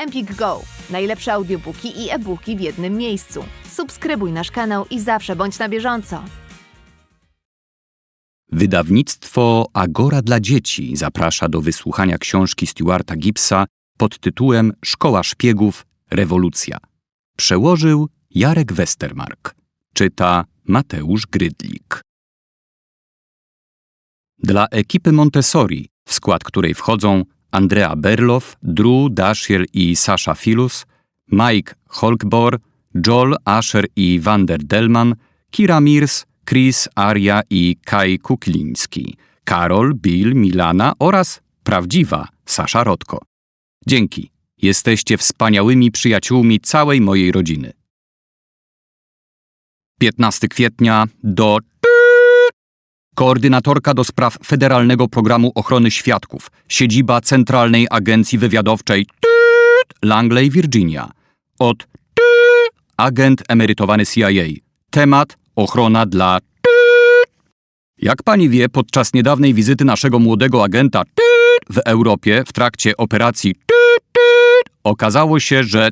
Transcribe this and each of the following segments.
Empik Go. Najlepsze audiobooki i e-booki w jednym miejscu. Subskrybuj nasz kanał i zawsze bądź na bieżąco. Wydawnictwo Agora dla dzieci zaprasza do wysłuchania książki Stuarta Gibbsa pod tytułem Szkoła szpiegów Rewolucja. Przełożył Jarek Westermark. Czyta Mateusz Grydlik. Dla ekipy Montessori, w skład której wchodzą Andrea Berlow, Drew Dashiell i Sasha Filus, Mike Holkbor, Joel Asher i Wander Delman, Kira Mirs, Chris Aria i Kai Kukliński, Karol, Bill, Milana oraz prawdziwa Sasza Rodko. Dzięki. Jesteście wspaniałymi przyjaciółmi całej mojej rodziny. 15 kwietnia do Koordynatorka do spraw Federalnego Programu Ochrony Świadków, siedziba Centralnej Agencji Wywiadowczej Langley, Virginia. Od agent emerytowany CIA. Temat ochrona dla Jak pani wie, podczas niedawnej wizyty naszego młodego agenta w Europie w trakcie operacji okazało się, że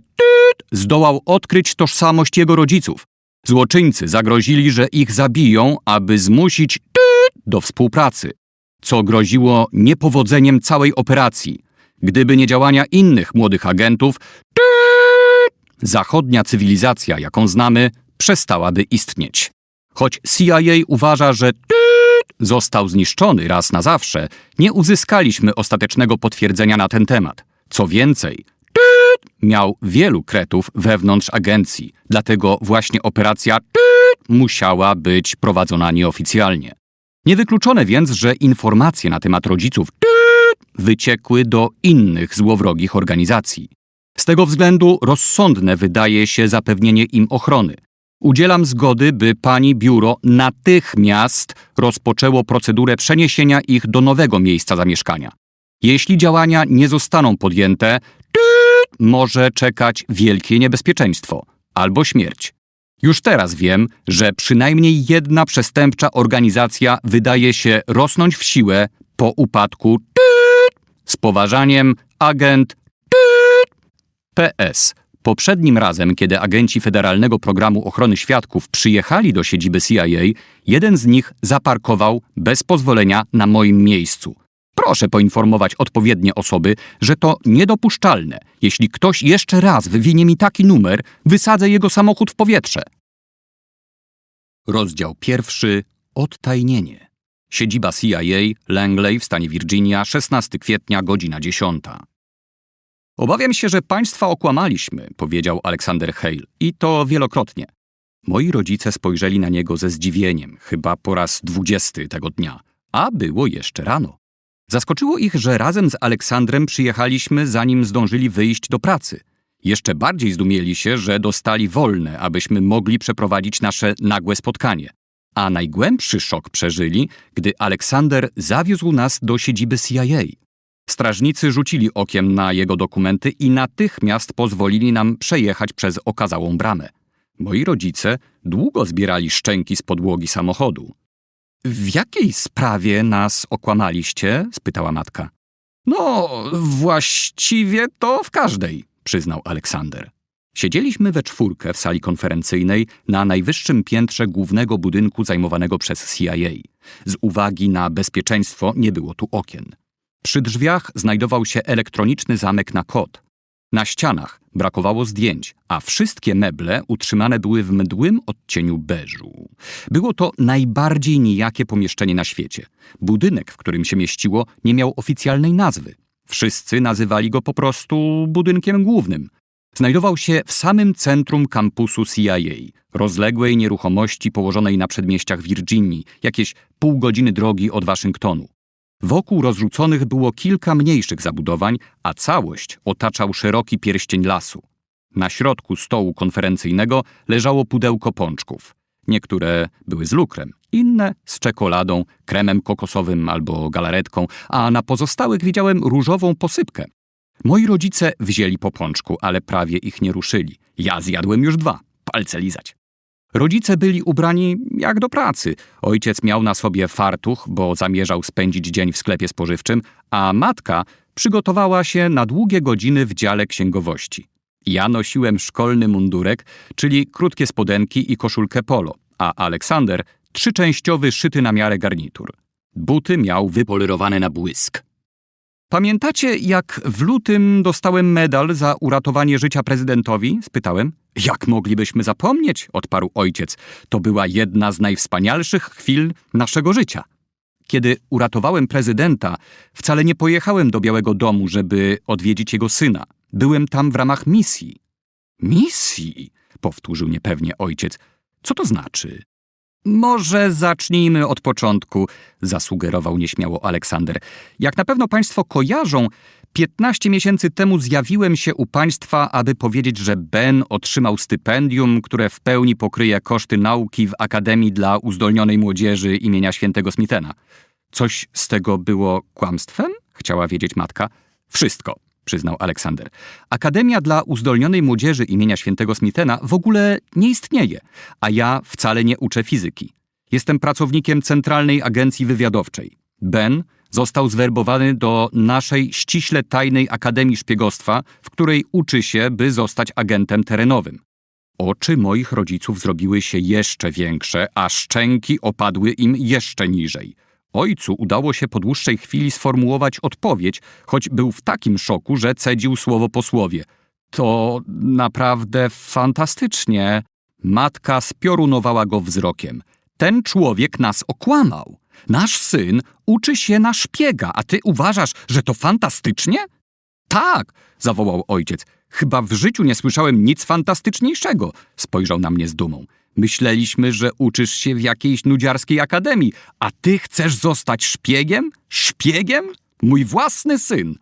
zdołał odkryć tożsamość jego rodziców. Złoczyńcy zagrozili, że ich zabiją, aby zmusić do współpracy, co groziło niepowodzeniem całej operacji. Gdyby nie działania innych młodych agentów, zachodnia cywilizacja, jaką znamy, przestałaby istnieć. Choć CIA uważa, że został zniszczony raz na zawsze, nie uzyskaliśmy ostatecznego potwierdzenia na ten temat. Co więcej, miał wielu kretów wewnątrz agencji, dlatego właśnie operacja musiała być prowadzona nieoficjalnie. Niewykluczone więc, że informacje na temat rodziców wyciekły do innych złowrogich organizacji. Z tego względu rozsądne wydaje się zapewnienie im ochrony. Udzielam zgody, by pani biuro natychmiast rozpoczęło procedurę przeniesienia ich do nowego miejsca zamieszkania. Jeśli działania nie zostaną podjęte, może czekać wielkie niebezpieczeństwo albo śmierć. Już teraz wiem, że przynajmniej jedna przestępcza organizacja wydaje się rosnąć w siłę po upadku z poważaniem agent PS. Poprzednim razem, kiedy agenci Federalnego Programu Ochrony Świadków przyjechali do siedziby CIA, jeden z nich zaparkował bez pozwolenia na moim miejscu. Proszę poinformować odpowiednie osoby, że to niedopuszczalne. Jeśli ktoś jeszcze raz wywinie mi taki numer, wysadzę jego samochód w powietrze. Rozdział pierwszy. Odtajnienie. Siedziba CIA, Langley w stanie Virginia, 16 kwietnia, godzina 10. Obawiam się, że państwa okłamaliśmy, powiedział Aleksander Hale, i to wielokrotnie. Moi rodzice spojrzeli na niego ze zdziwieniem, chyba po raz dwudziesty tego dnia, a było jeszcze rano. Zaskoczyło ich, że razem z Aleksandrem przyjechaliśmy, zanim zdążyli wyjść do pracy. Jeszcze bardziej zdumieli się, że dostali wolne, abyśmy mogli przeprowadzić nasze nagłe spotkanie. A najgłębszy szok przeżyli, gdy Aleksander zawiózł nas do siedziby CIA. Strażnicy rzucili okiem na jego dokumenty i natychmiast pozwolili nam przejechać przez okazałą bramę. Moi rodzice długo zbierali szczęki z podłogi samochodu. W jakiej sprawie nas okłamaliście? spytała matka. No, właściwie to w każdej, przyznał Aleksander. Siedzieliśmy we czwórkę w sali konferencyjnej na najwyższym piętrze głównego budynku zajmowanego przez CIA. Z uwagi na bezpieczeństwo nie było tu okien. Przy drzwiach znajdował się elektroniczny zamek na kod. Na ścianach brakowało zdjęć, a wszystkie meble utrzymane były w mdłym odcieniu beżu. Było to najbardziej nijakie pomieszczenie na świecie. Budynek, w którym się mieściło, nie miał oficjalnej nazwy. Wszyscy nazywali go po prostu budynkiem głównym. Znajdował się w samym centrum kampusu CIA, rozległej nieruchomości położonej na przedmieściach Virginii, jakieś pół godziny drogi od Waszyngtonu. Wokół rozrzuconych było kilka mniejszych zabudowań, a całość otaczał szeroki pierścień lasu. Na środku stołu konferencyjnego leżało pudełko pączków. Niektóre były z lukrem, inne z czekoladą, kremem kokosowym albo galaretką, a na pozostałych widziałem różową posypkę. Moi rodzice wzięli po pączku, ale prawie ich nie ruszyli. Ja zjadłem już dwa. Palce lizać. Rodzice byli ubrani jak do pracy. Ojciec miał na sobie fartuch, bo zamierzał spędzić dzień w sklepie spożywczym, a matka przygotowała się na długie godziny w dziale księgowości. Ja nosiłem szkolny mundurek, czyli krótkie spodenki i koszulkę polo, a Aleksander trzyczęściowy szyty na miarę garnitur. Buty miał wypolerowane na błysk. Pamiętacie, jak w lutym dostałem medal za uratowanie życia prezydentowi? spytałem. Jak moglibyśmy zapomnieć? odparł ojciec. To była jedna z najwspanialszych chwil naszego życia. Kiedy uratowałem prezydenta, wcale nie pojechałem do Białego Domu, żeby odwiedzić jego syna. Byłem tam w ramach misji. Misji? powtórzył niepewnie ojciec. Co to znaczy? Może zacznijmy od początku, zasugerował nieśmiało Aleksander. Jak na pewno Państwo kojarzą, 15 miesięcy temu zjawiłem się u Państwa, aby powiedzieć, że Ben otrzymał stypendium, które w pełni pokryje koszty nauki w Akademii dla Uzdolnionej Młodzieży imienia świętego Smithena. Coś z tego było kłamstwem? Chciała wiedzieć matka. Wszystko, przyznał Aleksander. Akademia dla Uzdolnionej Młodzieży imienia świętego Smithena w ogóle nie istnieje, a ja wcale nie uczę fizyki. Jestem pracownikiem Centralnej Agencji Wywiadowczej. Ben został zwerbowany do naszej ściśle tajnej Akademii Szpiegostwa, w której uczy się, by zostać agentem terenowym. Oczy moich rodziców zrobiły się jeszcze większe, a szczęki opadły im jeszcze niżej. Ojcu udało się po dłuższej chwili sformułować odpowiedź, choć był w takim szoku, że cedził słowo po słowie. To naprawdę fantastycznie. Matka spiorunowała go wzrokiem. Ten człowiek nas okłamał. Nasz syn uczy się na szpiega, a ty uważasz, że to fantastycznie? Tak, zawołał ojciec. Chyba w życiu nie słyszałem nic fantastyczniejszego. Spojrzał na mnie z dumą. Myśleliśmy, że uczysz się w jakiejś nudziarskiej akademii, a ty chcesz zostać szpiegiem? Szpiegiem? Mój własny syn!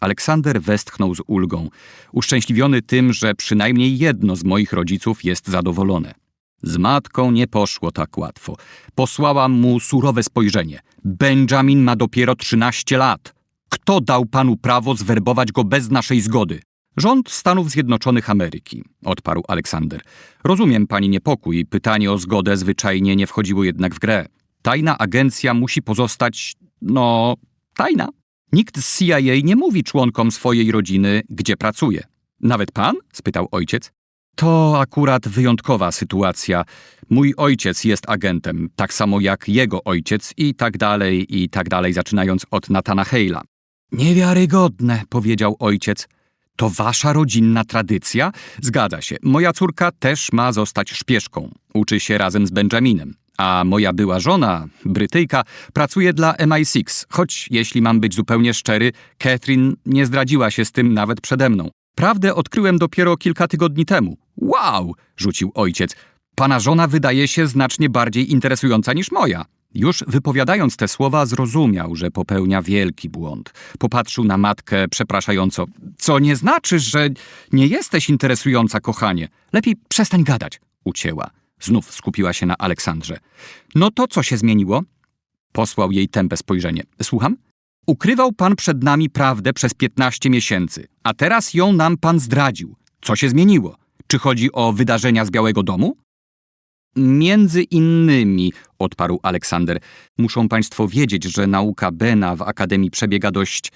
Aleksander westchnął z ulgą, uszczęśliwiony tym, że przynajmniej jedno z moich rodziców jest zadowolone. Z matką nie poszło tak łatwo. Posłałam mu surowe spojrzenie. Benjamin ma dopiero 13 lat. Kto dał panu prawo zwerbować go bez naszej zgody? Rząd Stanów Zjednoczonych Ameryki, odparł Aleksander. Rozumiem pani niepokój, pytanie o zgodę zwyczajnie nie wchodziło jednak w grę. Tajna agencja musi pozostać, no, tajna. Nikt z CIA nie mówi członkom swojej rodziny, gdzie pracuje. Nawet pan? spytał ojciec. To akurat wyjątkowa sytuacja. Mój ojciec jest agentem, tak samo jak jego ojciec i tak dalej, i tak dalej, zaczynając od Natana Hale'a. Niewiarygodne, powiedział ojciec. To wasza rodzinna tradycja? Zgadza się. Moja córka też ma zostać szpieszką. Uczy się razem z Benjaminem. A moja była żona, Brytyjka, pracuje dla MI6, choć jeśli mam być zupełnie szczery, Catherine nie zdradziła się z tym nawet przede mną. Prawdę odkryłem dopiero kilka tygodni temu. Wow! rzucił ojciec. Pana żona wydaje się znacznie bardziej interesująca niż moja. Już wypowiadając te słowa, zrozumiał, że popełnia wielki błąd. Popatrzył na matkę przepraszająco. Co nie znaczy, że nie jesteś interesująca, kochanie. Lepiej przestań gadać, ucięła. Znów skupiła się na Aleksandrze. No to co się zmieniło? Posłał jej tępe spojrzenie. Słucham? Ukrywał pan przed nami prawdę przez 15 miesięcy, a teraz ją nam pan zdradził. Co się zmieniło? Czy chodzi o wydarzenia z Białego Domu? Między innymi, odparł Aleksander, muszą państwo wiedzieć, że nauka Bena w Akademii przebiega dość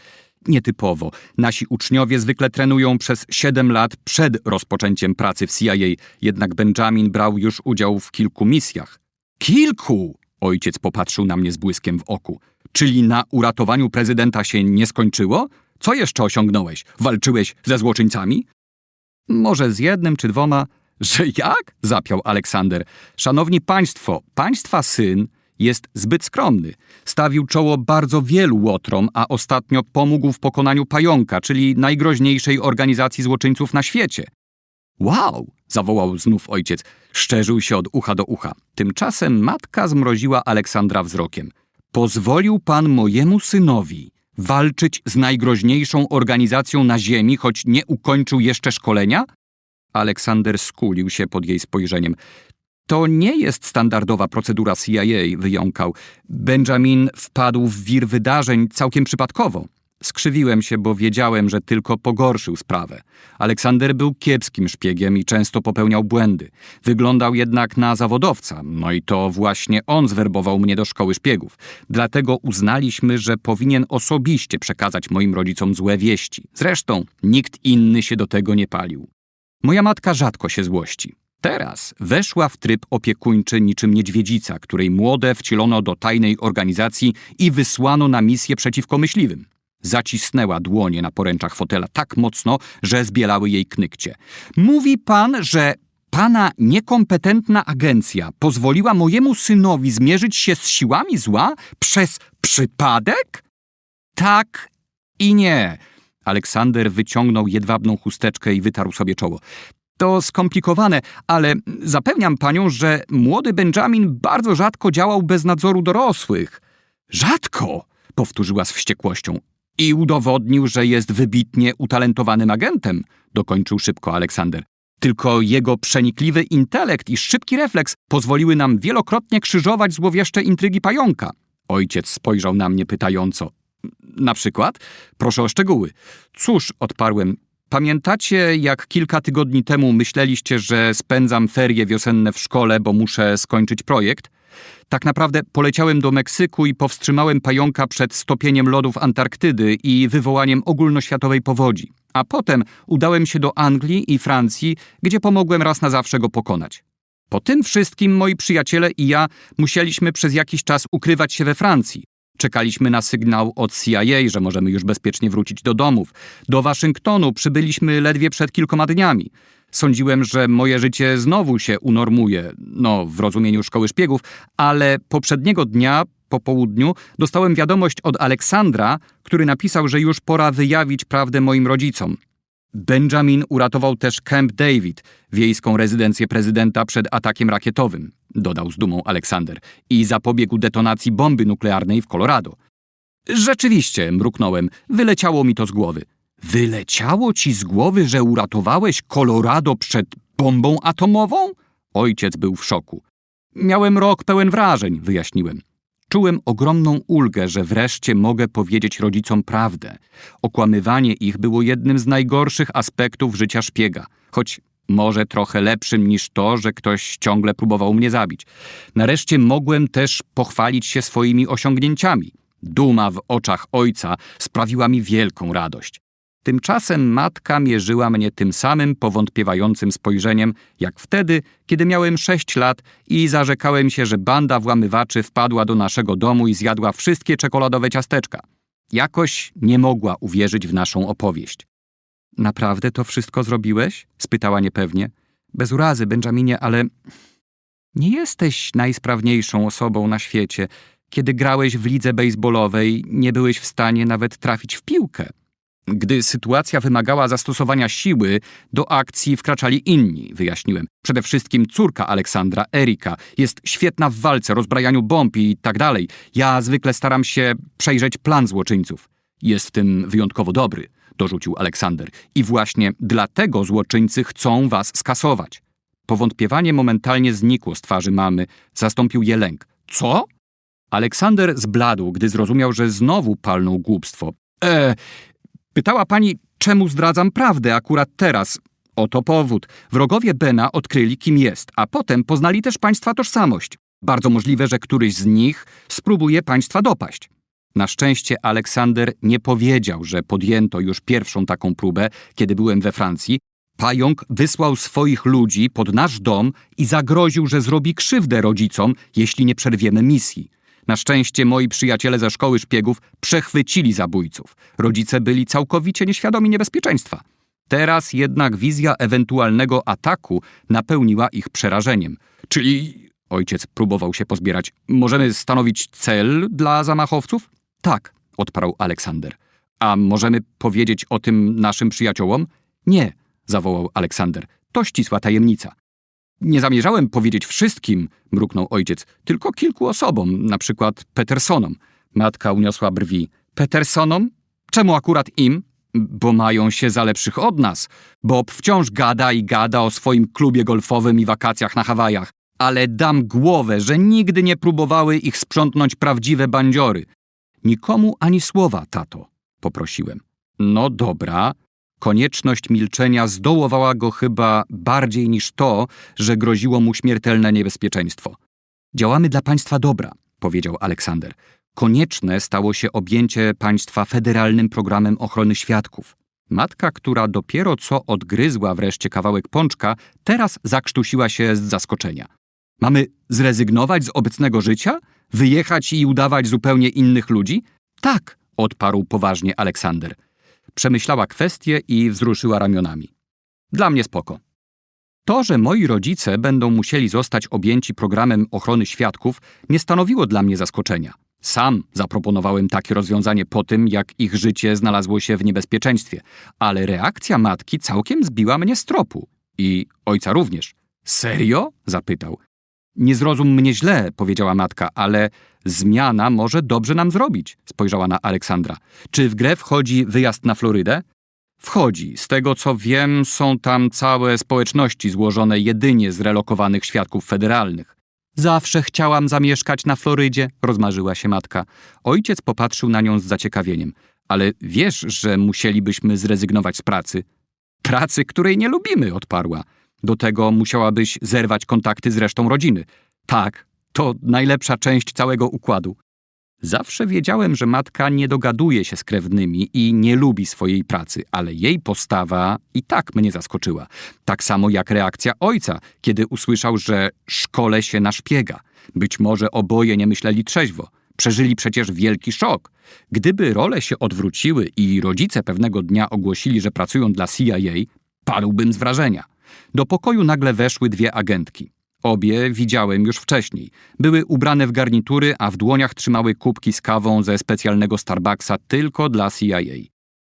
nietypowo. Nasi uczniowie zwykle trenują przez 7 lat przed rozpoczęciem pracy w CIA, jednak Benjamin brał już udział w kilku misjach. Kilku! Ojciec popatrzył na mnie z błyskiem w oku. Czyli na uratowaniu prezydenta się nie skończyło? Co jeszcze osiągnąłeś? Walczyłeś ze złoczyńcami? Może z jednym czy dwoma. Że jak? zapiął Aleksander. Szanowni państwo, państwa syn jest zbyt skromny. Stawił czoło bardzo wielu łotrom, a ostatnio pomógł w pokonaniu pająka, czyli najgroźniejszej organizacji złoczyńców na świecie. Wow! zawołał znów ojciec. Szczerzył się od ucha do ucha. Tymczasem matka zmroziła Aleksandra wzrokiem. Pozwolił pan mojemu synowi walczyć z najgroźniejszą organizacją na Ziemi, choć nie ukończył jeszcze szkolenia? Aleksander skulił się pod jej spojrzeniem. To nie jest standardowa procedura CIA, wyjąkał. Benjamin wpadł w wir wydarzeń całkiem przypadkowo. Skrzywiłem się, bo wiedziałem, że tylko pogorszył sprawę. Aleksander był kiepskim szpiegiem i często popełniał błędy. Wyglądał jednak na zawodowca, no i to właśnie on zwerbował mnie do szkoły szpiegów. Dlatego uznaliśmy, że powinien osobiście przekazać moim rodzicom złe wieści. Zresztą nikt inny się do tego nie palił. Moja matka rzadko się złości. Teraz weszła w tryb opiekuńczy niczym niedźwiedzica, której młode wcielono do tajnej organizacji i wysłano na misję przeciwko myśliwym. Zacisnęła dłonie na poręczach fotela tak mocno, że zbielały jej knykcie. Mówi pan, że pana niekompetentna agencja pozwoliła mojemu synowi zmierzyć się z siłami zła przez przypadek? Tak i nie. Aleksander wyciągnął jedwabną chusteczkę i wytarł sobie czoło. To skomplikowane, ale zapewniam panią, że młody Benjamin bardzo rzadko działał bez nadzoru dorosłych. Rzadko, powtórzyła z wściekłością. I udowodnił, że jest wybitnie utalentowanym agentem, dokończył szybko Aleksander. Tylko jego przenikliwy intelekt i szybki refleks pozwoliły nam wielokrotnie krzyżować złowieszcze intrygi pająka. Ojciec spojrzał na mnie pytająco. Na przykład? Proszę o szczegóły. Cóż, odparłem. Pamiętacie, jak kilka tygodni temu myśleliście, że spędzam ferie wiosenne w szkole, bo muszę skończyć projekt? Tak naprawdę poleciałem do Meksyku i powstrzymałem pająka przed stopieniem lodów Antarktydy i wywołaniem ogólnoświatowej powodzi. A potem udałem się do Anglii i Francji, gdzie pomogłem raz na zawsze go pokonać. Po tym wszystkim moi przyjaciele i ja musieliśmy przez jakiś czas ukrywać się we Francji. Czekaliśmy na sygnał od CIA, że możemy już bezpiecznie wrócić do domów. Do Waszyngtonu przybyliśmy ledwie przed kilkoma dniami. Sądziłem, że moje życie znowu się unormuje, no w rozumieniu szkoły szpiegów, ale poprzedniego dnia, po południu, dostałem wiadomość od Aleksandra, który napisał, że już pora wyjawić prawdę moim rodzicom. Benjamin uratował też Camp David, wiejską rezydencję prezydenta przed atakiem rakietowym, dodał z dumą Aleksander, i zapobiegł detonacji bomby nuklearnej w Colorado. Rzeczywiście, mruknąłem, wyleciało mi to z głowy. Wyleciało ci z głowy, że uratowałeś Colorado przed bombą atomową? Ojciec był w szoku. Miałem rok pełen wrażeń, wyjaśniłem. Czułem ogromną ulgę, że wreszcie mogę powiedzieć rodzicom prawdę. Okłamywanie ich było jednym z najgorszych aspektów życia szpiega, choć może trochę lepszym niż to, że ktoś ciągle próbował mnie zabić. Nareszcie mogłem też pochwalić się swoimi osiągnięciami. Duma w oczach ojca sprawiła mi wielką radość. Tymczasem matka mierzyła mnie tym samym powątpiewającym spojrzeniem, jak wtedy, kiedy miałem sześć lat i zarzekałem się, że banda włamywaczy wpadła do naszego domu i zjadła wszystkie czekoladowe ciasteczka. Jakoś nie mogła uwierzyć w naszą opowieść. Naprawdę to wszystko zrobiłeś? spytała niepewnie. Bez urazy, Benjaminie, ale nie jesteś najsprawniejszą osobą na świecie. Kiedy grałeś w lidze bejsbolowej, nie byłeś w stanie nawet trafić w piłkę. Gdy sytuacja wymagała zastosowania siły, do akcji wkraczali inni, wyjaśniłem. Przede wszystkim córka Aleksandra, Erika, jest świetna w walce, rozbrajaniu bomb i tak dalej. Ja zwykle staram się przejrzeć plan złoczyńców. Jest w tym wyjątkowo dobry, dorzucił Aleksander. I właśnie dlatego złoczyńcy chcą was skasować. Powątpiewanie momentalnie znikło z twarzy mamy, zastąpił je lęk. Co? Aleksander zbladł, gdy zrozumiał, że znowu palnął głupstwo. E, Pytała pani, czemu zdradzam prawdę akurat teraz. Oto powód. Wrogowie Bena odkryli, kim jest, a potem poznali też państwa tożsamość. Bardzo możliwe, że któryś z nich spróbuje państwa dopaść. Na szczęście Aleksander nie powiedział, że podjęto już pierwszą taką próbę, kiedy byłem we Francji. Pająk wysłał swoich ludzi pod nasz dom i zagroził, że zrobi krzywdę rodzicom, jeśli nie przerwiemy misji. Na szczęście moi przyjaciele ze szkoły szpiegów przechwycili zabójców. Rodzice byli całkowicie nieświadomi niebezpieczeństwa. Teraz jednak wizja ewentualnego ataku napełniła ich przerażeniem. Czyli, ojciec próbował się pozbierać, możemy stanowić cel dla zamachowców? Tak, odparł Aleksander. A możemy powiedzieć o tym naszym przyjaciołom? Nie, zawołał Aleksander. To ścisła tajemnica. Nie zamierzałem powiedzieć wszystkim, mruknął ojciec, tylko kilku osobom, na przykład Petersonom. Matka uniosła brwi. Petersonom? Czemu akurat im? Bo mają się za lepszych od nas. Bob wciąż gada i gada o swoim klubie golfowym i wakacjach na Hawajach. Ale dam głowę, że nigdy nie próbowały ich sprzątnąć prawdziwe bandziory. Nikomu ani słowa, tato, poprosiłem. No dobra. Konieczność milczenia zdołowała go chyba bardziej niż to, że groziło mu śmiertelne niebezpieczeństwo. Działamy dla państwa dobra, powiedział Aleksander. Konieczne stało się objęcie państwa federalnym programem ochrony świadków. Matka, która dopiero co odgryzła wreszcie kawałek pączka, teraz zakrztusiła się z zaskoczenia. Mamy zrezygnować z obecnego życia? Wyjechać i udawać zupełnie innych ludzi? Tak, odparł poważnie Aleksander. Przemyślała kwestię i wzruszyła ramionami. Dla mnie spoko. To, że moi rodzice będą musieli zostać objęci programem ochrony świadków, nie stanowiło dla mnie zaskoczenia. Sam zaproponowałem takie rozwiązanie po tym, jak ich życie znalazło się w niebezpieczeństwie, ale reakcja matki całkiem zbiła mnie z tropu. I ojca również. Serio? zapytał. Nie zrozum mnie źle, powiedziała matka, ale zmiana może dobrze nam zrobić, spojrzała na Aleksandra. Czy w grę wchodzi wyjazd na Florydę? Wchodzi. Z tego co wiem, są tam całe społeczności złożone jedynie z relokowanych świadków federalnych. Zawsze chciałam zamieszkać na Florydzie, rozmarzyła się matka. Ojciec popatrzył na nią z zaciekawieniem. Ale wiesz, że musielibyśmy zrezygnować z pracy. Pracy, której nie lubimy, odparła. Do tego musiałabyś zerwać kontakty z resztą rodziny. Tak, to najlepsza część całego układu. Zawsze wiedziałem, że matka nie dogaduje się z krewnymi i nie lubi swojej pracy, ale jej postawa i tak mnie zaskoczyła. Tak samo jak reakcja ojca, kiedy usłyszał, że szkole się na szpiega. Być może oboje nie myśleli trzeźwo. Przeżyli przecież wielki szok. Gdyby role się odwróciły i rodzice pewnego dnia ogłosili, że pracują dla CIA, padłbym z wrażenia. Do pokoju nagle weszły dwie agentki. Obie widziałem już wcześniej. Były ubrane w garnitury, a w dłoniach trzymały kubki z kawą ze specjalnego Starbucksa tylko dla CIA.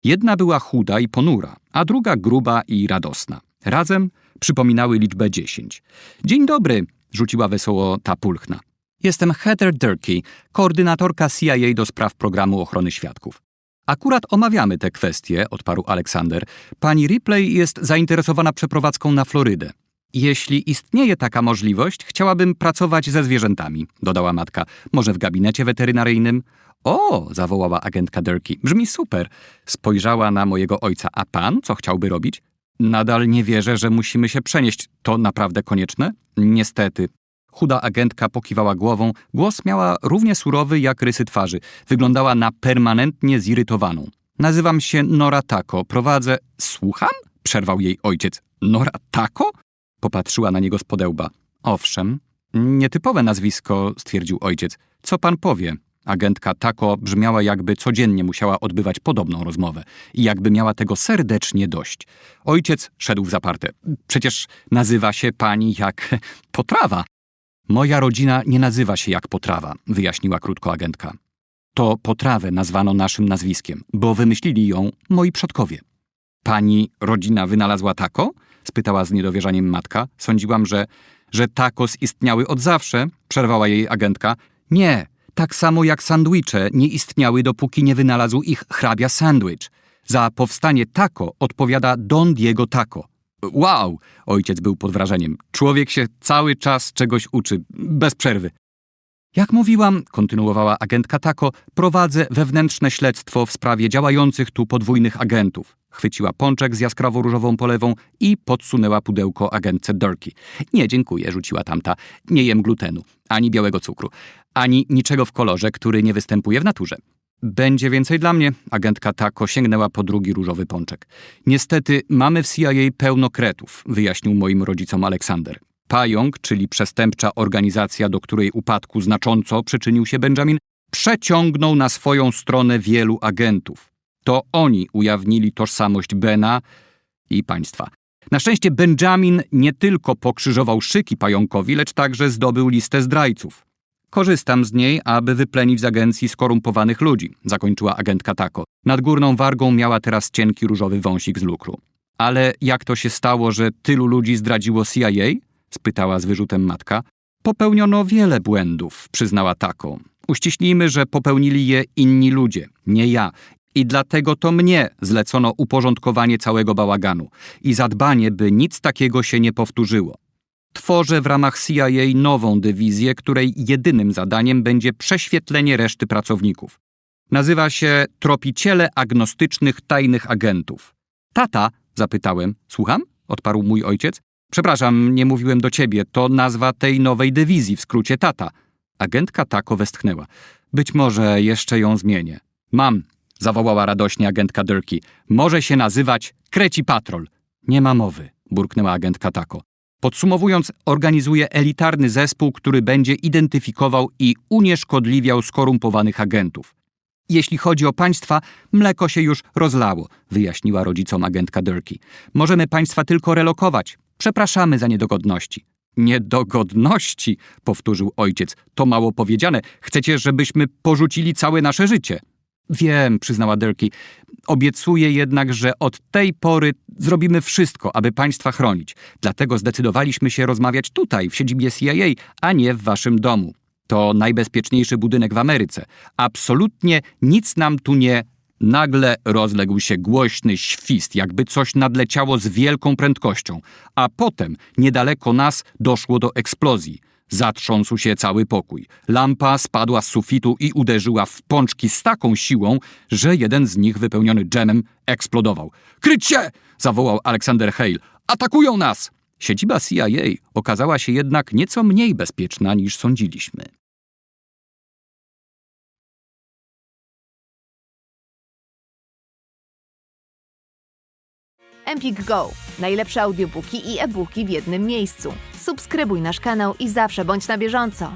Jedna była chuda i ponura, a druga gruba i radosna. Razem przypominały liczbę dziesięć. Dzień dobry, rzuciła wesoło ta pulchna. Jestem Heather Durkee, koordynatorka CIA do spraw programu ochrony świadków. Akurat omawiamy te kwestie, odparł Aleksander. Pani Ripley jest zainteresowana przeprowadzką na Florydę. Jeśli istnieje taka możliwość, chciałabym pracować ze zwierzętami, dodała matka. Może w gabinecie weterynaryjnym? O, zawołała agentka Durkee. Brzmi super. Spojrzała na mojego ojca. A pan co chciałby robić? Nadal nie wierzę, że musimy się przenieść. To naprawdę konieczne? Niestety. Chuda agentka pokiwała głową. Głos miała równie surowy jak rysy twarzy. Wyglądała na permanentnie zirytowaną. Nazywam się Nora Tako. Prowadzę. Słucham? przerwał jej ojciec. Nora Tako? Popatrzyła na niego z podełba. Owszem. Nietypowe nazwisko, stwierdził ojciec. Co pan powie? Agentka Tako brzmiała, jakby codziennie musiała odbywać podobną rozmowę i jakby miała tego serdecznie dość. Ojciec szedł w zaparte. Przecież nazywa się pani jak potrawa. Moja rodzina nie nazywa się jak potrawa, wyjaśniła krótko agentka. To potrawę nazwano naszym nazwiskiem, bo wymyślili ją moi przodkowie. Pani rodzina wynalazła tako? spytała z niedowierzaniem matka. Sądziłam, że, że tacos istniały od zawsze, przerwała jej agentka. Nie, tak samo jak sandwicze nie istniały, dopóki nie wynalazł ich hrabia sandwich. Za powstanie taco odpowiada Don Diego Taco. Wow! Ojciec był pod wrażeniem. Człowiek się cały czas czegoś uczy, bez przerwy. Jak mówiłam, kontynuowała agentka Tako, prowadzę wewnętrzne śledztwo w sprawie działających tu podwójnych agentów. Chwyciła pączek z jaskrawo-różową polewą i podsunęła pudełko agentce Durkee. Nie, dziękuję, rzuciła tamta. Nie jem glutenu, ani białego cukru, ani niczego w kolorze, który nie występuje w naturze. Będzie więcej dla mnie. Agentka Tako sięgnęła po drugi różowy pączek. Niestety mamy w CIA pełno kretów, wyjaśnił moim rodzicom Aleksander. Pająk, czyli przestępcza organizacja, do której upadku znacząco przyczynił się Benjamin, przeciągnął na swoją stronę wielu agentów. To oni ujawnili tożsamość Bena i państwa. Na szczęście Benjamin nie tylko pokrzyżował szyki pająkowi, lecz także zdobył listę zdrajców. Korzystam z niej, aby wyplenić z agencji skorumpowanych ludzi, zakończyła agentka Tako. Nad górną wargą miała teraz cienki różowy wąsik z lukru. Ale jak to się stało, że tylu ludzi zdradziło CIA? spytała z wyrzutem matka. Popełniono wiele błędów, przyznała Tako. Uściślimy, że popełnili je inni ludzie, nie ja. I dlatego to mnie zlecono uporządkowanie całego bałaganu i zadbanie, by nic takiego się nie powtórzyło. Tworzę w ramach CIA nową dywizję, której jedynym zadaniem będzie prześwietlenie reszty pracowników. Nazywa się Tropiciele Agnostycznych Tajnych Agentów. Tata, zapytałem. Słucham? Odparł mój ojciec. Przepraszam, nie mówiłem do ciebie. To nazwa tej nowej dywizji, w skrócie Tata. Agentka tako westchnęła. Być może jeszcze ją zmienię. Mam, zawołała radośnie agentka Durkee. Może się nazywać Kreci Patrol. Nie ma mowy, burknęła agentka tako. Podsumowując, organizuje elitarny zespół, który będzie identyfikował i unieszkodliwiał skorumpowanych agentów. Jeśli chodzi o państwa, mleko się już rozlało, wyjaśniła rodzicom agentka Durkee. Możemy państwa tylko relokować. Przepraszamy za niedogodności. Niedogodności, powtórzył ojciec. To mało powiedziane. Chcecie, żebyśmy porzucili całe nasze życie. Wiem, przyznała Durkee. Obiecuję jednak, że od tej pory zrobimy wszystko, aby państwa chronić. Dlatego zdecydowaliśmy się rozmawiać tutaj, w siedzibie CIA, a nie w waszym domu. To najbezpieczniejszy budynek w Ameryce. Absolutnie nic nam tu nie. Nagle rozległ się głośny świst, jakby coś nadleciało z wielką prędkością, a potem niedaleko nas doszło do eksplozji. Zatrząsł się cały pokój. Lampa spadła z sufitu i uderzyła w pączki z taką siłą, że jeden z nich, wypełniony dżemem, eksplodował. Kryć się! zawołał Alexander Hale. Atakują nas! Siedziba CIA okazała się jednak nieco mniej bezpieczna niż sądziliśmy. Empik Go. Najlepsze audiobooki i e-booki w jednym miejscu. Subskrybuj nasz kanał i zawsze bądź na bieżąco.